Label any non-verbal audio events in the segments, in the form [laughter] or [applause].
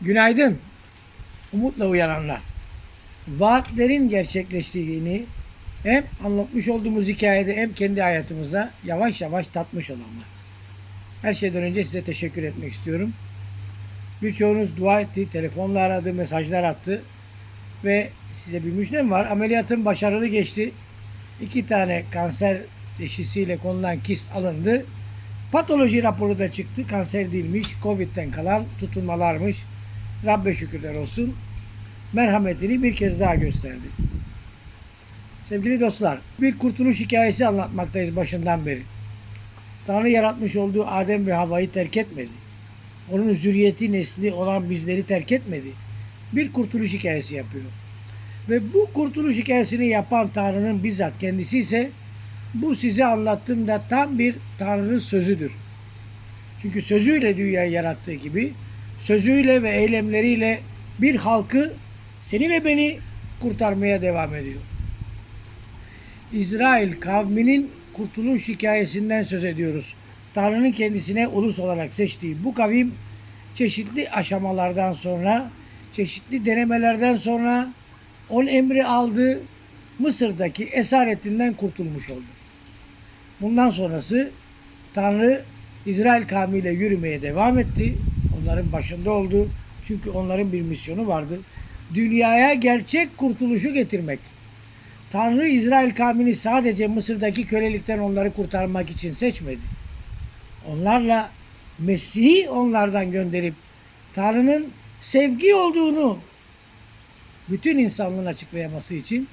Günaydın. Umutla uyananlar. Vaatlerin gerçekleştiğini hem anlatmış olduğumuz hikayede hem kendi hayatımızda yavaş yavaş tatmış olanlar. Her şeyden önce size teşekkür etmek istiyorum. Birçoğunuz dua etti, telefonla aradı, mesajlar attı ve size bir müjdem var. Ameliyatım başarılı geçti. İki tane kanser teşhisiyle konulan kist alındı. Patoloji raporu da çıktı. Kanser değilmiş. Covid'den kalan tutulmalarmış. Rabbe şükürler olsun. Merhametini bir kez daha gösterdi. Sevgili dostlar, bir kurtuluş hikayesi anlatmaktayız başından beri. Tanrı yaratmış olduğu Adem ve Havva'yı terk etmedi. Onun zürriyeti nesli olan bizleri terk etmedi. Bir kurtuluş hikayesi yapıyor. Ve bu kurtuluş hikayesini yapan Tanrı'nın bizzat kendisi ise bu size anlattığımda tam bir Tanrı'nın sözüdür. Çünkü sözüyle dünyayı yarattığı gibi sözüyle ve eylemleriyle bir halkı seni ve beni kurtarmaya devam ediyor. İsrail kavminin kurtuluş hikayesinden söz ediyoruz. Tanrı'nın kendisine ulus olarak seçtiği bu kavim çeşitli aşamalardan sonra, çeşitli denemelerden sonra on emri aldı, Mısır'daki esaretinden kurtulmuş oldu. Bundan sonrası Tanrı İsrail kavmiyle yürümeye devam etti. Onların başında oldu. Çünkü onların bir misyonu vardı. Dünyaya gerçek kurtuluşu getirmek. Tanrı İsrail kavmini sadece Mısır'daki kölelikten onları kurtarmak için seçmedi. Onlarla Mesih'i onlardan gönderip Tanrı'nın sevgi olduğunu bütün insanlığın açıklayaması için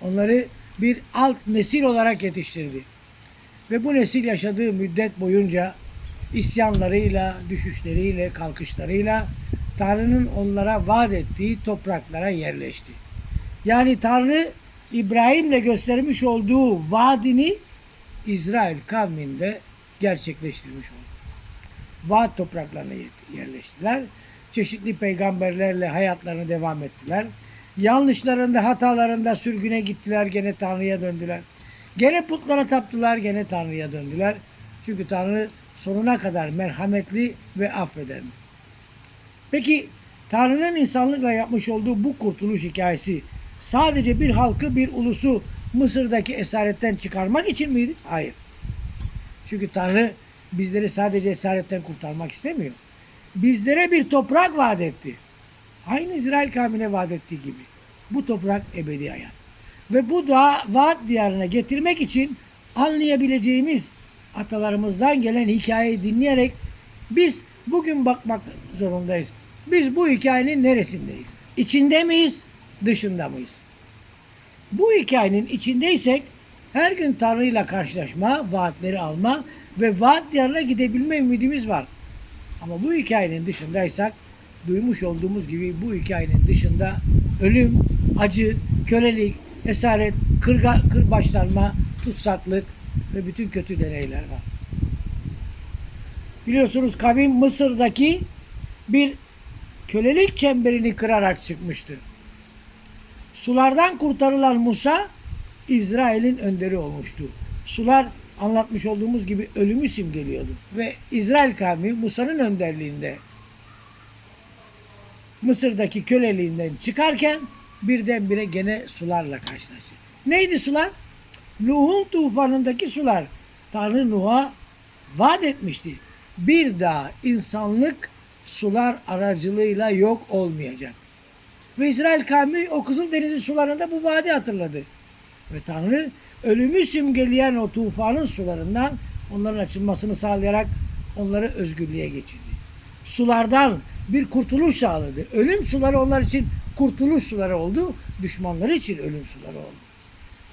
onları bir alt nesil olarak yetiştirdi. Ve bu nesil yaşadığı müddet boyunca isyanlarıyla, düşüşleriyle, kalkışlarıyla Tanrı'nın onlara vaat ettiği topraklara yerleşti. Yani Tanrı İbrahim'le göstermiş olduğu vaadini İsrail kavminde gerçekleştirmiş oldu. Vaat topraklarına yerleştiler. Çeşitli peygamberlerle hayatlarını devam ettiler. Yanlışlarında, hatalarında sürgüne gittiler, gene Tanrı'ya döndüler. Gene putlara taptılar, gene Tanrı'ya döndüler. Çünkü Tanrı sonuna kadar merhametli ve affeden. Peki Tanrı'nın insanlıkla yapmış olduğu bu kurtuluş hikayesi sadece bir halkı, bir ulusu Mısır'daki esaretten çıkarmak için miydi? Hayır. Çünkü Tanrı bizleri sadece esaretten kurtarmak istemiyor. Bizlere bir toprak vaat etti. Aynı İsrail kavmine vaat ettiği gibi. Bu toprak ebedi hayat. Ve bu da vaat diyarına getirmek için anlayabileceğimiz atalarımızdan gelen hikayeyi dinleyerek biz bugün bakmak zorundayız. Biz bu hikayenin neresindeyiz? İçinde miyiz? Dışında mıyız? Bu hikayenin içindeysek her gün Tanrı ile karşılaşma, vaatleri alma ve vaat diyarına gidebilme ümidimiz var. Ama bu hikayenin dışındaysak duymuş olduğumuz gibi bu hikayenin dışında ölüm, acı, kölelik, esaret, kırga, kırbaçlanma, tutsaklık ve bütün kötü deneyler var. Biliyorsunuz kavim Mısır'daki bir kölelik çemberini kırarak çıkmıştı. Sulardan kurtarılan Musa İsrail'in önderi olmuştu. Sular anlatmış olduğumuz gibi ölümü simgeliyordu. Ve İsrail kavmi Musa'nın önderliğinde Mısır'daki köleliğinden çıkarken birdenbire gene sularla karşılaştı. Neydi sular? Nuh'un tufanındaki sular. Tanrı Nuh'a vaat etmişti. Bir daha insanlık sular aracılığıyla yok olmayacak. Ve İsrail kavmi o Kızıl Deniz'in sularında bu vaadi hatırladı. Ve Tanrı ölümü simgeleyen o tufanın sularından onların açılmasını sağlayarak onları özgürlüğe geçirdi. Sulardan bir kurtuluş sağladı. Ölüm suları onlar için kurtuluş suları oldu. Düşmanları için ölüm suları oldu.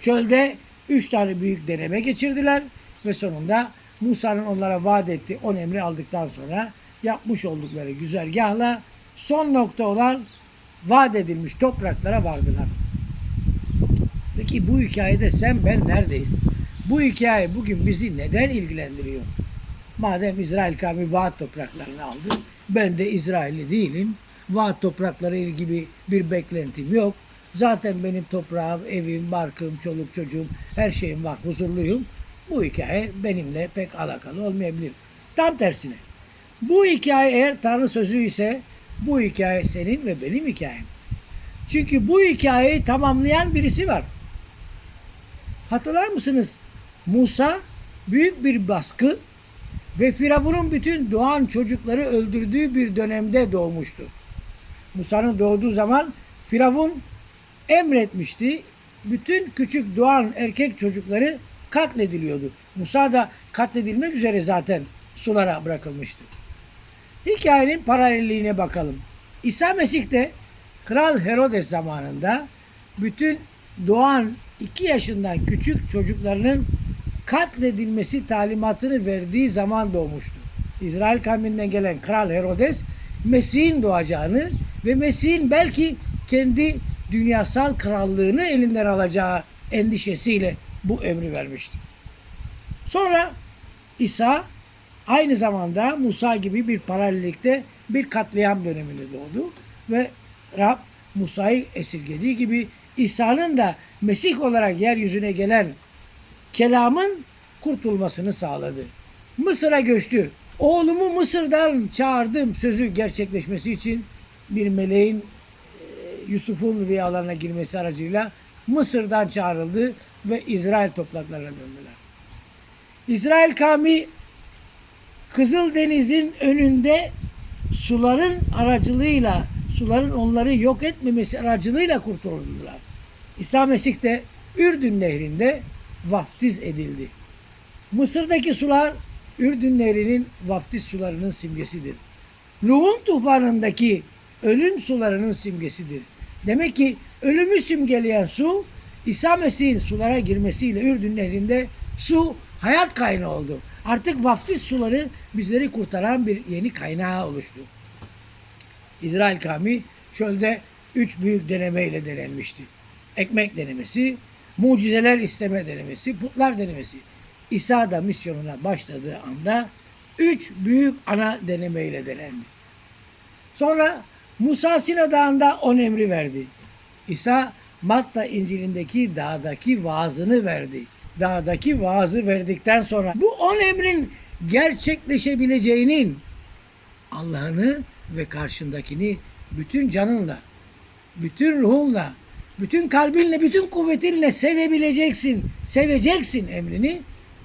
Çölde üç tane büyük deneme geçirdiler ve sonunda Musa'nın onlara vaat ettiği on emri aldıktan sonra yapmış oldukları güzergahla son nokta olan vaat edilmiş topraklara vardılar. Peki bu hikayede sen ben neredeyiz? Bu hikaye bugün bizi neden ilgilendiriyor? Madem İsrail kavmi vaat topraklarını aldı, ben de İsrailli değilim. Vaat toprakları ilgili bir beklentim yok. Zaten benim toprağım, evim, barkım, çoluk çocuğum, her şeyim var, huzurluyum. Bu hikaye benimle pek alakalı olmayabilir. Tam tersine. Bu hikaye eğer Tanrı sözü ise Bu hikaye senin ve benim hikayem. Çünkü bu hikayeyi tamamlayan birisi var. Hatırlar mısınız? Musa büyük bir baskı ve Firavun'un bütün doğan çocukları öldürdüğü bir dönemde doğmuştu. Musa'nın doğduğu zaman Firavun emretmişti. Bütün küçük doğan erkek çocukları katlediliyordu. Musa da katledilmek üzere zaten sulara bırakılmıştı. Hikayenin paralelliğine bakalım. İsa Mesih de Kral Herodes zamanında bütün doğan 2 yaşından küçük çocuklarının katledilmesi talimatını verdiği zaman doğmuştu. İsrail kavminden gelen Kral Herodes Mesih'in doğacağını ve Mesih'in belki kendi dünyasal krallığını elinden alacağı endişesiyle bu emri vermişti. Sonra İsa aynı zamanda Musa gibi bir paralellikte bir katliam döneminde doğdu ve Rab Musa'yı esirgediği gibi İsa'nın da Mesih olarak yeryüzüne gelen kelamın kurtulmasını sağladı. Mısır'a göçtü. Oğlumu Mısır'dan çağırdım sözü gerçekleşmesi için bir meleğin Yusuf'un rüyalarına girmesi aracıyla Mısır'dan çağrıldı ve İsrail topraklarına döndüler. İsrail kavmi Kızıldeniz'in önünde suların aracılığıyla, suların onları yok etmemesi aracılığıyla kurtuldular. İsa Mesih de Ürdün Nehri'nde vaftiz edildi. Mısır'daki sular Ürdün Nehri'nin vaftiz sularının simgesidir. Nuh'un tufanındaki ölüm sularının simgesidir. Demek ki ölümü simgeleyen su İsa Mesih'in sulara girmesiyle Ürdün Nehri'nde su hayat kaynağı oldu. Artık vaftiz suları bizleri kurtaran bir yeni kaynağı oluştu. İsrail kavmi çölde üç büyük denemeyle denenmişti. Ekmek denemesi, mucizeler isteme denemesi, putlar denemesi. İsa da misyonuna başladığı anda üç büyük ana denemeyle denendi. Sonra Musa Sina Dağı'nda on emri verdi. İsa Matta İncil'indeki dağdaki vaazını verdi. Dağdaki vaazı verdikten sonra bu on emrin gerçekleşebileceğinin Allah'ını ve karşındakini bütün canınla, bütün ruhunla, bütün kalbinle, bütün kuvvetinle sevebileceksin, seveceksin emrini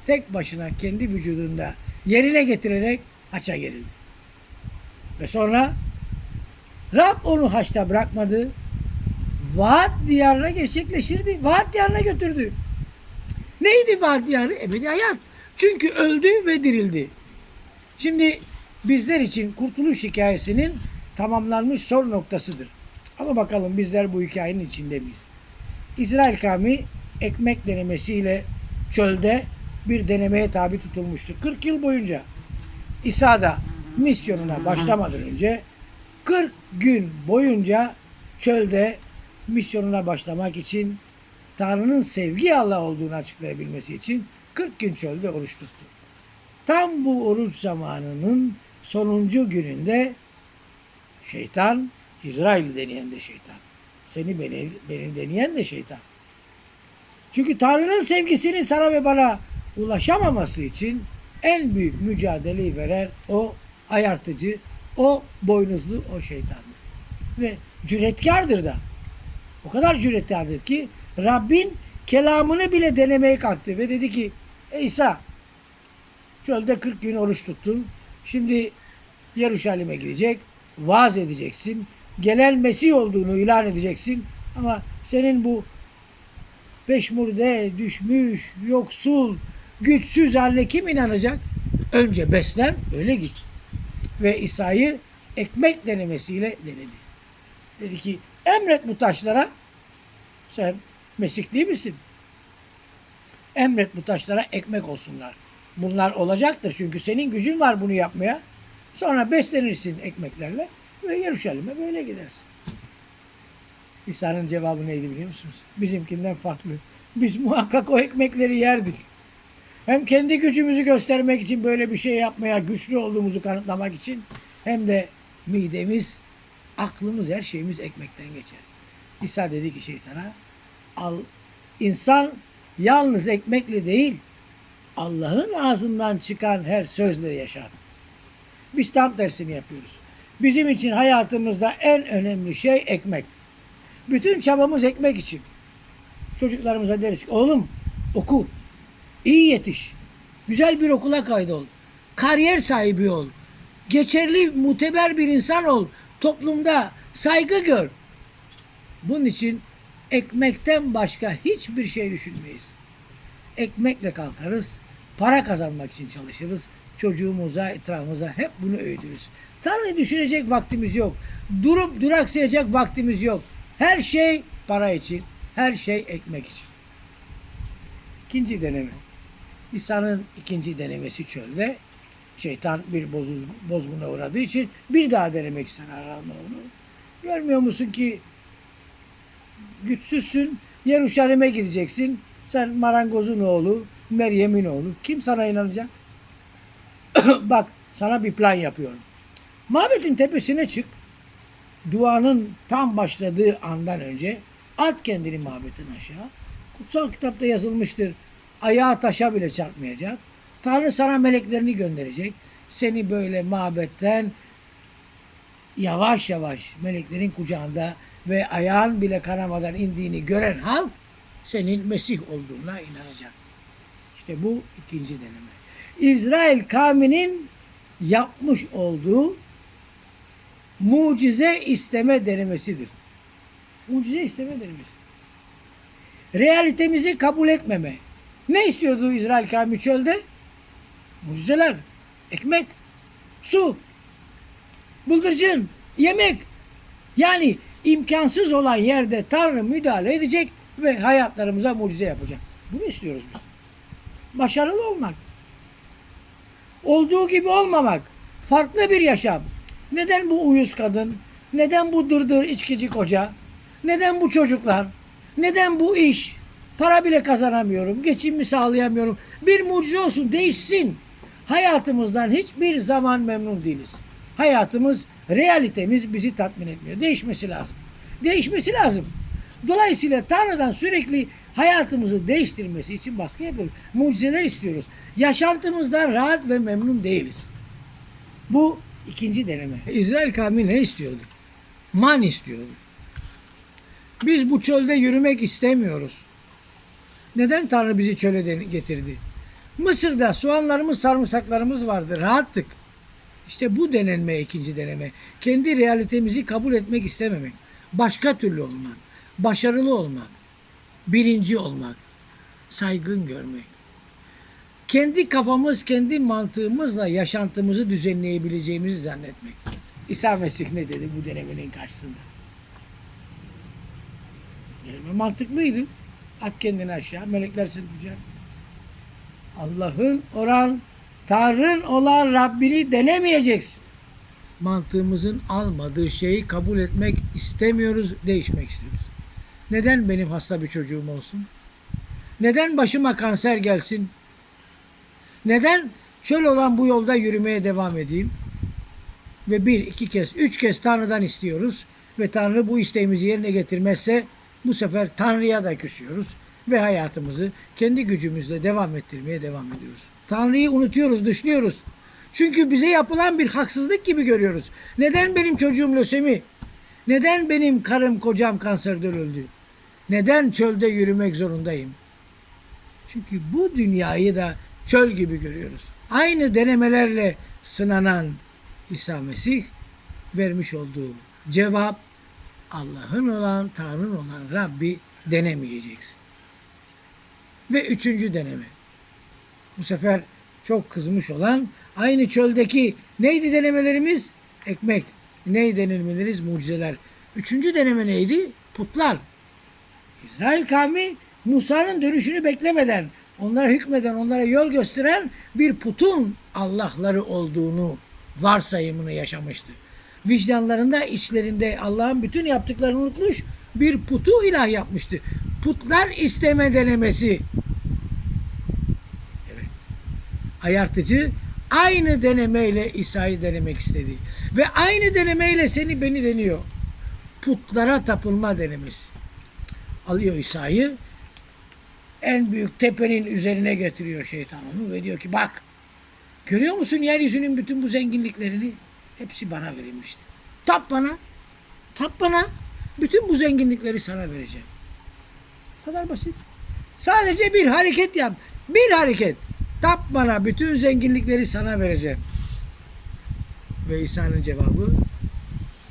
tek başına kendi vücudunda yerine getirerek haça gerildi. Ve sonra Rab onu haçta bırakmadı. Vaat diyarına gerçekleştirdi. Vaat diyarına götürdü. Neydi vaat diyarı? Ebedi hayat. Çünkü öldü ve dirildi. Şimdi bizler için kurtuluş hikayesinin tamamlanmış son noktasıdır. Ama bakalım bizler bu hikayenin içinde miyiz? İsrail kavmi ekmek denemesiyle çölde bir denemeye tabi tutulmuştu. 40 yıl boyunca İsa da misyonuna başlamadan önce 40 gün boyunca çölde misyonuna başlamak için Tanrı'nın sevgi Allah olduğunu açıklayabilmesi için 40 gün çölde oruç tuttu. Tam bu oruç zamanının sonuncu gününde şeytan, İsrail'i deneyen de şeytan. Seni beni, beni deneyen de şeytan. Çünkü Tanrı'nın sevgisinin sana ve bana ulaşamaması için en büyük mücadeleyi veren o ayartıcı, o boynuzlu, o şeytandır. Ve cüretkardır da. O kadar cüretkardır ki Rabbin kelamını bile denemeye kalktı ve dedi ki "Ey İsa çölde 40 gün oruç tuttun. Şimdi Yeruşalim'e gidecek. Vaaz edeceksin. Gelen Mesih olduğunu ilan edeceksin. Ama senin bu peşmurde düşmüş, yoksul, güçsüz haline kim inanacak? Önce beslen, öyle git. Ve İsa'yı ekmek denemesiyle denedi. Dedi ki emret bu taşlara sen Mesih değil misin? Emret bu taşlara ekmek olsunlar. Bunlar olacaktır çünkü senin gücün var bunu yapmaya. Sonra beslenirsin ekmeklerle ve Yeruşalim'e böyle gidersin. İsa'nın cevabı neydi biliyor musunuz? Bizimkinden farklı. Biz muhakkak o ekmekleri yerdik. Hem kendi gücümüzü göstermek için böyle bir şey yapmaya, güçlü olduğumuzu kanıtlamak için hem de midemiz, aklımız, her şeyimiz ekmekten geçer. İsa dedi ki şeytana, al, insan yalnız ekmekle değil, Allah'ın ağzından çıkan her sözle yaşar. Biz tam tersini yapıyoruz. Bizim için hayatımızda en önemli şey ekmek. Bütün çabamız ekmek için. Çocuklarımıza deriz ki oğlum oku, iyi yetiş, güzel bir okula kaydol, kariyer sahibi ol, geçerli, muteber bir insan ol, toplumda saygı gör. Bunun için ekmekten başka hiçbir şey düşünmeyiz. Ekmekle kalkarız, para kazanmak için çalışırız. Çocuğumuza, etrafımıza hep bunu öğütürüz. Tanrı'yı düşünecek vaktimiz yok. Durup duraksayacak vaktimiz yok. Her şey para için, her şey ekmek için. İkinci deneme. İsa'nın ikinci denemesi çölde. Şeytan bir bozuz, bozguna uğradığı için bir daha denemek ister Aral'ın onu. Görmüyor musun ki güçsüzsün. Yeruşalim'e gideceksin. Sen marangozun oğlu, Meryem'in oğlu. Kim sana inanacak? [coughs] Bak sana bir plan yapıyorum. Mabedin tepesine çık. Duanın tam başladığı andan önce at kendini mabetin aşağı. Kutsal kitapta yazılmıştır. Ayağı taşa bile çarpmayacak. Tanrı sana meleklerini gönderecek. Seni böyle mabetten yavaş yavaş meleklerin kucağında ve ayağın bile kanamadan indiğini gören halk senin Mesih olduğuna inanacak. İşte bu ikinci deneme. İsrail kavminin yapmış olduğu mucize isteme denemesidir. Mucize isteme denemesi. Realitemizi kabul etmeme. Ne istiyordu İsrail kavmi çölde? Mucizeler, ekmek, su, bıldırcın, yemek. Yani imkansız olan yerde Tanrı müdahale edecek ve hayatlarımıza mucize yapacak. Bunu istiyoruz biz. Başarılı olmak. Olduğu gibi olmamak. Farklı bir yaşam. Neden bu uyuz kadın? Neden bu dırdır içkici koca? Neden bu çocuklar? Neden bu iş? Para bile kazanamıyorum. Geçimimi sağlayamıyorum. Bir mucize olsun, değişsin. Hayatımızdan hiçbir zaman memnun değiliz. Hayatımız, realitemiz bizi tatmin etmiyor. Değişmesi lazım. Değişmesi lazım. Dolayısıyla Tanrı'dan sürekli hayatımızı değiştirmesi için baskı yapıyoruz. Mucizeler istiyoruz. Yaşantımızdan rahat ve memnun değiliz. Bu ikinci deneme. İsrail kavmi ne istiyordu? Man istiyordu. Biz bu çölde yürümek istemiyoruz. Neden Tanrı bizi çöle getirdi? Mısır'da soğanlarımız, sarımsaklarımız vardı. Rahattık. İşte bu denenme ikinci deneme. Kendi realitemizi kabul etmek istememek. Başka türlü olmak. Başarılı olmak. Birinci olmak. Saygın görmek. Kendi kafamız, kendi mantığımızla yaşantımızı düzenleyebileceğimizi zannetmek. İsa Mesih ne dedi bu denemenin karşısında? Deneme mantıklıydı. At kendini aşağı, melekler seni tutacak. Allah'ın olan, Tanrı'nın olan Rabbini denemeyeceksin. Mantığımızın almadığı şeyi kabul etmek istemiyoruz, değişmek istiyoruz. Neden benim hasta bir çocuğum olsun? Neden başıma kanser gelsin? Neden çöl olan bu yolda yürümeye devam edeyim? Ve bir, iki kez, üç kez Tanrı'dan istiyoruz. Ve Tanrı bu isteğimizi yerine getirmezse bu sefer Tanrı'ya da küsüyoruz. Ve hayatımızı kendi gücümüzle devam ettirmeye devam ediyoruz. Tanrı'yı unutuyoruz, dışlıyoruz. Çünkü bize yapılan bir haksızlık gibi görüyoruz. Neden benim çocuğum lösemi? Neden benim karım kocam kanserden öldü? Neden çölde yürümek zorundayım? Çünkü bu dünyayı da çöl gibi görüyoruz. Aynı denemelerle sınanan İsa Mesih vermiş olduğu cevap Allah'ın olan, Tanrı'nın olan Rabbi denemeyeceksin. Ve üçüncü deneme. Bu sefer çok kızmış olan aynı çöldeki neydi denemelerimiz? Ekmek. Neydi denemelerimiz? Mucizeler. Üçüncü deneme neydi? Putlar. İsrail kavmi Musa'nın dönüşünü beklemeden, onlara hükmeden, onlara yol gösteren bir putun Allah'ları olduğunu varsayımını yaşamıştı. Vicdanlarında, içlerinde Allah'ın bütün yaptıklarını unutmuş, bir putu ilah yapmıştı. Putlar isteme denemesi. Evet. Ayartıcı aynı denemeyle İsa'yı denemek istedi. Ve aynı denemeyle seni beni deniyor. Putlara tapılma denemesi alıyor İsa'yı en büyük tepenin üzerine getiriyor şeytan onu ve diyor ki bak görüyor musun yeryüzünün bütün bu zenginliklerini hepsi bana verilmişti. Tap bana. Tap bana. Bütün bu zenginlikleri sana vereceğim. Bu kadar basit. Sadece bir hareket yap. Bir hareket. Tap bana. Bütün zenginlikleri sana vereceğim. Ve İsa'nın cevabı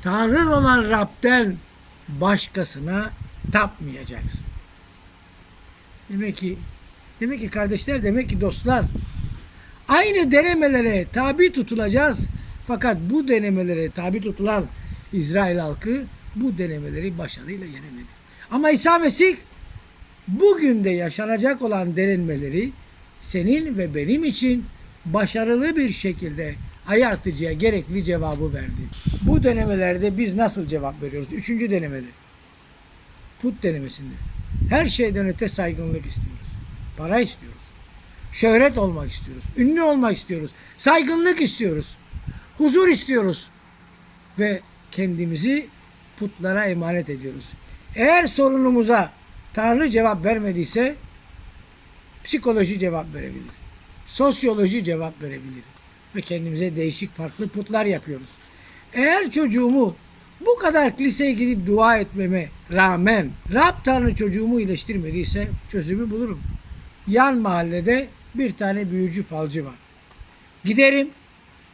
Tanrın olan Rab'den başkasına tapmayacaksın. Demek ki demek ki kardeşler, demek ki dostlar aynı denemelere tabi tutulacağız. Fakat bu denemelere tabi tutulan İsrail halkı bu denemeleri başarıyla yenemedi. Ama İsa Mesih bugün de yaşanacak olan denemeleri senin ve benim için başarılı bir şekilde hayartıcıya gerekli cevabı verdi. Bu denemelerde biz nasıl cevap veriyoruz? Üçüncü denemede. Put denemesinde. Her şeyden öte saygınlık istiyoruz. Para istiyoruz. Şöhret olmak istiyoruz. Ünlü olmak istiyoruz. Saygınlık istiyoruz. Huzur istiyoruz. Ve kendimizi putlara emanet ediyoruz. Eğer sorunumuza Tanrı cevap vermediyse psikoloji cevap verebilir. Sosyoloji cevap verebilir. Ve kendimize değişik farklı putlar yapıyoruz. Eğer çocuğumu bu kadar kiliseye gidip dua etmeme rağmen Rab Tanrı çocuğumu iyileştirmediyse çözümü bulurum. Yan mahallede bir tane büyücü falcı var. Giderim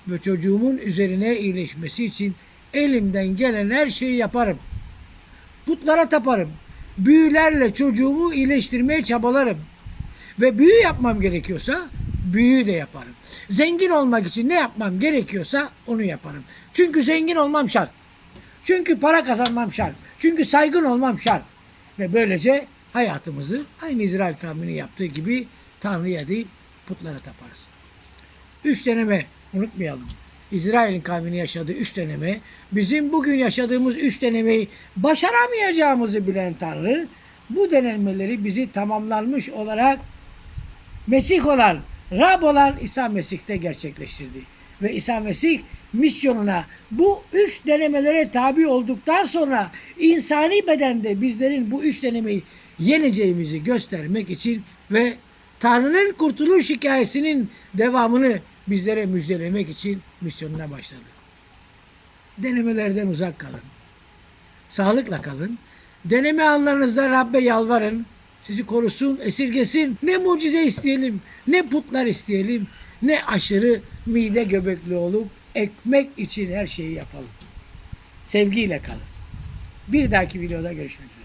ve çocuğumun üzerine iyileşmesi için elimden gelen her şeyi yaparım. Putlara taparım. Büyülerle çocuğumu iyileştirmeye çabalarım. Ve büyü yapmam gerekiyorsa büyü de yaparım. Zengin olmak için ne yapmam gerekiyorsa onu yaparım. Çünkü zengin olmam şart. Çünkü para kazanmam şart. Çünkü saygın olmam şart. Ve böylece hayatımızı aynı İsrail kavminin yaptığı gibi Tanrı'ya değil putlara taparız. Üç deneme unutmayalım. İsrail'in kavmini yaşadığı üç deneme, bizim bugün yaşadığımız üç denemeyi başaramayacağımızı bilen Tanrı, bu denemeleri bizi tamamlanmış olarak Mesih olan, Rab olan İsa Mesih'te gerçekleştirdi. Ve İsa Mesih misyonuna bu üç denemelere tabi olduktan sonra insani bedende bizlerin bu üç denemeyi yeneceğimizi göstermek için ve Tanrı'nın kurtuluş hikayesinin devamını bizlere müjdelemek için misyonuna başladı. Denemelerden uzak kalın. Sağlıkla kalın. Deneme anlarınızda Rabbe yalvarın. Sizi korusun, esirgesin. Ne mucize isteyelim, ne putlar isteyelim, ne aşırı mide göbekli olup ekmek için her şeyi yapalım. Sevgiyle kalın. Bir dahaki videoda görüşmek üzere.